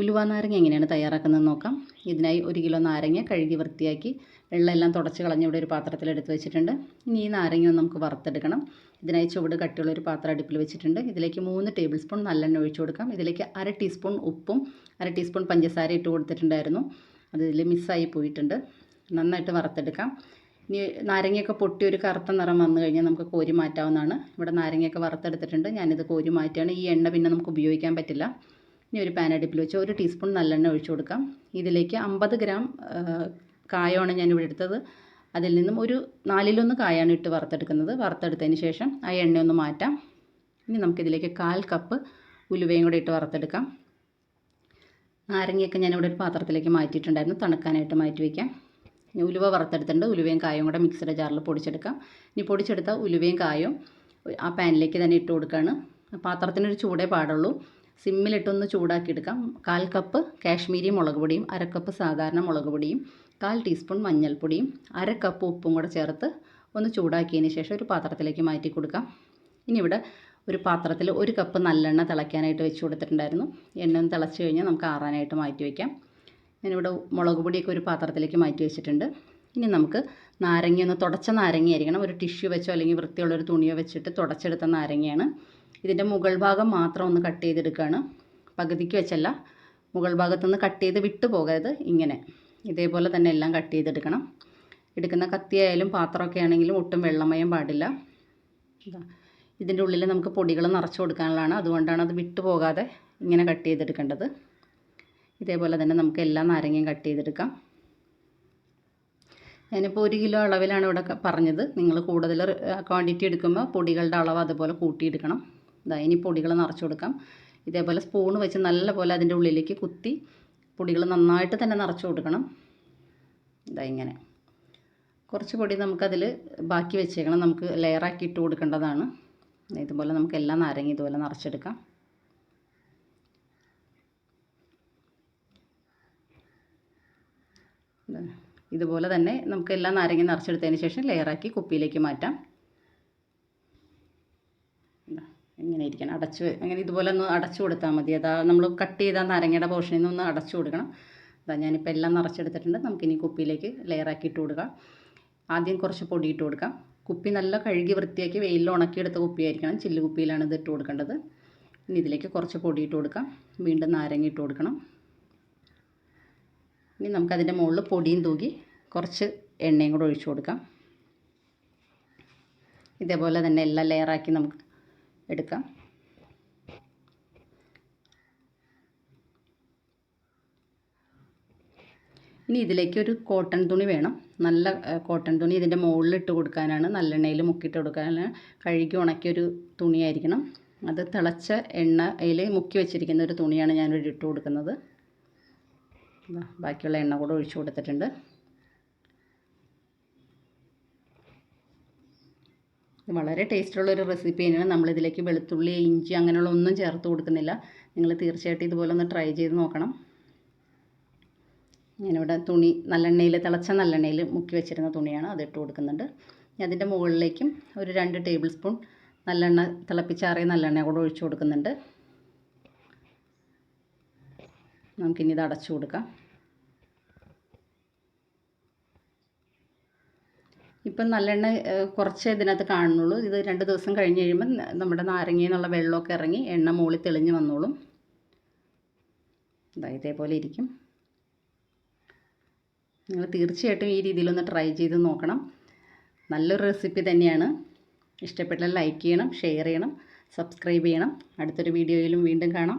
ഉലുവ നാരങ്ങ എങ്ങനെയാണ് തയ്യാറാക്കുന്നത് നോക്കാം. ഇതിനായി ഒരു കിലോ നാരങ്ങ കഴുകി വൃത്തിയാക്കി വെള്ളമെല്ലാം തുടച്ച് കളഞ്ഞ് ഇവിടെ ഒരു പാത്രത്തിൽ എടുത്ത് വെച്ചിട്ടുണ്ട്. ഇനി ഈ നാരങ്ങ ഒന്ന് നമുക്ക് വറുത്തെടുക്കണം. ഇതിനായി ചുവട് കട്ടിയുള്ള ഒരു പാത്രം അടുപ്പിൽ വെച്ചിട്ടുണ്ട്. ഇതിലേക്ക് മൂന്ന് ടേബിൾ സ്പൂൺ നല്ലെണ്ണ ഒഴിച്ചു കൊടുക്കാം. ഇതിലേക്ക് അര ടീസ്പൂൺ ഉപ്പും അര ടീസ്പൂൺ പഞ്ചസാര ഇട്ട് കൊടുത്തിട്ടുണ്ടായിരുന്നു. അത് ഇതിൽ മിസ്സായി പോയിട്ടുണ്ട്. നന്നായിട്ട് വറുത്തെടുക്കാം. ഇനി നാരങ്ങയൊക്കെ പൊട്ടി ഒരു കറുത്ത നിറം വന്നു കഴിഞ്ഞാൽ നമുക്ക് കോരി മാറ്റാവുന്നതാണ്. ഇവിടെ നാരങ്ങയൊക്കെ വറുത്തെടുത്തിട്ടുണ്ട്. ഞാനിത് കോരി മാറ്റുകയാണ്. ഈ എണ്ണ പിന്നെ നമുക്ക് ഉപയോഗിക്കാൻ പറ്റില്ല. ഇനി ഒരു പാൻ വെച്ച് ഒരു ടീസ്പൂൺ നല്ലെണ്ണ ഒഴിച്ചു കൊടുക്കാം. ഇതിലേക്ക് അമ്പത് ഗ്രാം കായമാണ് ഞാനിവിടെ എടുത്തത്. അതിൽ നിന്നും ഒരു നാലിലൊന്ന് കായാണ് ഇട്ട് വറുത്തെടുക്കുന്നത്. വറുത്തെടുത്തതിന് ശേഷം ആ എണ്ണ ഒന്ന് മാറ്റാം. ഇനി നമുക്കിതിലേക്ക് കാൽ കപ്പ് ഉലുവയും കൂടെ ഇട്ട് വറുത്തെടുക്കാം. നാരങ്ങയൊക്കെ ഞാനിവിടെ ഒരു പാത്രത്തിലേക്ക് മാറ്റിയിട്ടുണ്ടായിരുന്നു. തണുക്കാനായിട്ട് മാറ്റി വയ്ക്കാം ഇനി ഉലുവ വറുത്തെടുത്തിട്ടുണ്ട്. ഉലുവയും കായും കൂടെ മിക്സിയുടെ ജാറിൽ പൊടിച്ചെടുക്കാം. ഇനി പൊടിച്ചെടുത്ത ഉലുവയും കായും ആ പാനിലേക്ക് തന്നെ ഇട്ട് കൊടുക്കുകയാണ് പാത്രത്തിനൊരു ചൂടേ പാടുള്ളൂ. സിമ്മിലിട്ടൊന്ന് ചൂടാക്കിയെടുക്കാം. കാൽ കപ്പ് കാശ്മീരി മുളക് പൊടിയും അര കപ്പ് സാധാരണ മുളക് പൊടിയും കാൽ ടീസ്പൂൺ മഞ്ഞൾപ്പൊടിയും അര കപ്പ് ഉപ്പും കൂടെ ചേർത്ത് ഒന്ന് ചൂടാക്കിയതിന് ശേഷം ഒരു പാത്രത്തിലേക്ക് മാറ്റി കൊടുക്കാം. ഇനി ഇവിടെ ഒരു പാത്രത്തിൽ ഒരു കപ്പ് നല്ലെണ്ണ തിളയ്ക്കാനായിട്ട് വെച്ച് കൊടുത്തിട്ടുണ്ടായിരുന്നു. എണ്ണ ഒന്ന് തിളച്ച് കഴിഞ്ഞാൽ നമുക്ക് ആറാനായിട്ട് മാറ്റി വയ്ക്കാം ഞാനിവിടെ മുളക് പൊടിയൊക്കെ ഒരു പാത്രത്തിലേക്ക് മാറ്റി വെച്ചിട്ടുണ്ട്. ഇനി നമുക്ക് നാരങ്ങ ഒന്ന് തുടച്ച നാരങ്ങ ആയിരിക്കണം ഒരു ടിഷ്യൂ വെച്ചോ അല്ലെങ്കിൽ വൃത്തിയുള്ളൊരു തുണിയോ വെച്ചിട്ട് തുടച്ചെടുത്ത നാരങ്ങയാണ്. ഇതിന്റെ മുകൾ ഭാഗം മാത്രം ഒന്ന് കട്ട് ചെയ്തെടുക്കുകയാണ് പകുതിക്ക് വെച്ചല്ല. മുകൾ ഭാഗത്തുനിന്ന് കട്ട് ചെയ്ത് വിട്ടു പോകരുത്. ഇങ്ങനെ. ഇതേപോലെ തന്നെ എല്ലാം കട്ട് ചെയ്തെടുക്കണം. എടുക്കുന്ന കത്തിയായാലും പാത്രമൊക്കെ ആണെങ്കിലും ഒട്ടും വെള്ളമയം പാടില്ല. ഇതിന്റെ ഉള്ളിൽ നമുക്ക് പൊടികൾ നിറച്ച് കൊടുക്കാനുള്ളതാണ്. അതുകൊണ്ടാണ് അത് വിട്ടു പോകാതെ ഇങ്ങനെ കട്ട് ചെയ്തെടുക്കേണ്ടത്. ഇതേപോലെ തന്നെ നമുക്ക് എല്ലാ നാരങ്ങയും കട്ട് ചെയ്തെടുക്കാം. ഞാനിപ്പോൾ ഒരു കിലോ അളവിലാണ് ഇവിടെ പറഞ്ഞത്. നിങ്ങൾ കൂടുതൽ ക്വാണ്ടിറ്റി എടുക്കുമ്പോൾ പൊടികളുടെ അളവ് അതുപോലെ കൂട്ടിയെടുക്കണം. ഇതാ ഇനി പൊടികൾ നിറച്ച് കൊടുക്കാം. ഇതേപോലെ സ്പൂൺ വെച്ച് നല്ലപോലെ അതിന്റെ ഉള്ളിലേക്ക് കുത്തി പൊടികൾ നന്നായിട്ട് തന്നെ നിറച്ച് കൊടുക്കണം. ഇതാ ഇങ്ങനെ. കുറച്ച് പൊടി നമുക്കതിൽ ബാക്കി വെച്ചേക്കണം. നമുക്ക് ലെയറാക്കി ഇട്ട് കൊടുക്കേണ്ടതാണ്. ഇതുപോലെ നമുക്ക് എല്ലാ നാരങ്ങ ഇതുപോലെ നിറച്ചെടുക്കാം. ഇതുപോലെ തന്നെ നമുക്ക് എല്ലാ നാരങ്ങ നിറച്ചെടുത്തതിന് ശേഷം ലെയറാക്കി കുപ്പിയിലേക്ക് മാറ്റാം ഇതാ, ഇങ്ങനെ ഇരിക്കണം. അടച്ചു അങ്ങനെ ഇതുപോലെ ഒന്ന് അടച്ചു കൊടുത്താൽ മതി. അതാ നമ്മൾ കട്ട് ചെയ്ത നാരങ്ങയുടെ പോർഷനിൽ നിന്ന് ഒന്ന് അടച്ചു കൊടുക്കണം. അതാ ഞാനിപ്പോൾ എല്ലാം നിറച്ചെടുത്തിട്ടുണ്ട്. നമുക്കിനി കുപ്പിയിലേക്ക് ലെയറാക്കി ഇട്ട് കൊടുക്കാം. ആദ്യം കുറച്ച് പൊടി ഇട്ട് കൊടുക്കാം. കുപ്പി നല്ല കഴുകി വൃത്തിയാക്കി വെയിലിൽ ഉണക്കിയെടുത്ത കുപ്പിയായിരിക്കണം. ചില്ല് കുപ്പിയിലാണ് ഇത് ഇട്ട് കൊടുക്കേണ്ടത്. ഇനി ഇതിലേക്ക് കുറച്ച് പൊടി ഇട്ട് കൊടുക്കാം. വീണ്ടും നാരങ്ങ ഇട്ട് കൊടുക്കണം. ഇനി നമുക്കതിന്റെ മുകളിൽ പൊടിയും തൂക്കി കുറച്ച് എണ്ണയും കൂടെ ഒഴിച്ചു കൊടുക്കാം. ഇതേപോലെ തന്നെ എല്ലാം ലെയറാക്കി നമുക്ക് എടുക്കാം. ഇനി ഇതിലേക്ക് ഒരു കോട്ടൺ തുണി വേണം. നല്ല കോട്ടൺ തുണി ഇതിന്റെ മുകളിൽ ഇട്ട് കൊടുക്കാനാണ്. നല്ലെണ്ണയിൽ മുക്കിയിട്ട് കൊടുക്കാനാണ്. കഴുകി ഉണക്കിയൊരു തുണിയായിരിക്കണം. അത് തിളച്ച എണ്ണയിൽ മുക്കി വെച്ചിരിക്കുന്ന ഒരു തുണിയാണ് ഞാനിവിടെ ഇട്ട് കൊടുക്കുന്നത്. ബാക്കിയുള്ള എണ്ണ കൂടെ ഒഴിച്ചു കൊടുത്തിട്ടുണ്ട്. വളരെ ടേസ്റ്റുള്ള ഒരു റെസിപ്പി തന്നെയാണ്. നമ്മളിതിലേക്ക് വെളുത്തുള്ളി ഇഞ്ചി അങ്ങനെയുള്ള ഒന്നും ചേർത്ത് കൊടുക്കുന്നില്ല. നിങ്ങൾ തീർച്ചയായിട്ടും ഇതുപോലെ ഒന്ന് ട്രൈ ചെയ്ത് നോക്കണം. ഞാനിവിടെ തുണി നല്ലെണ്ണയിൽ തിളച്ച നല്ലെണ്ണയിൽ മുക്കി വെച്ചിരുന്ന തുണിയാണ് അത് ഇട്ട് കൊടുക്കുന്നുണ്ട് അതിന്റെ മുകളിലേക്കും ഒരു രണ്ട് ടേബിൾ സ്പൂൺ നല്ലെണ്ണ തിളപ്പിച്ചാറിയ നല്ലെണ്ണ കൂടെ ഒഴിച്ചു കൊടുക്കുന്നുണ്ട്. നമുക്കിനി ഇത് അടച്ചു കൊടുക്കാം. ഇപ്പം നല്ലെണ്ണ കുറച്ചേ ഇതിനകത്ത് കാണുന്നുള്ളൂ. ഇത് രണ്ട് ദിവസം കഴിഞ്ഞ് കഴിയുമ്പോൾ നമ്മുടെ നാരങ്ങയിൽ നിന്നുള്ള വെള്ളമൊക്കെ ഇറങ്ങി എണ്ണ മുകളിൽ തെളിഞ്ഞ് വന്നോളും. ഇതാ ഇതേപോലെ ഇരിക്കും. നിങ്ങൾ തീർച്ചയായിട്ടും ഈ രീതിയിലൊന്ന് ട്രൈ ചെയ്ത് നോക്കണം. നല്ലൊരു റെസിപ്പി തന്നെയാണ്. ഇഷ്ടപ്പെട്ടാൽ ലൈക്ക് ചെയ്യണം ഷെയർ ചെയ്യണം സബ്സ്ക്രൈബ് ചെയ്യണം. അടുത്തൊരു വീഡിയോയിലും വീണ്ടും കാണാം.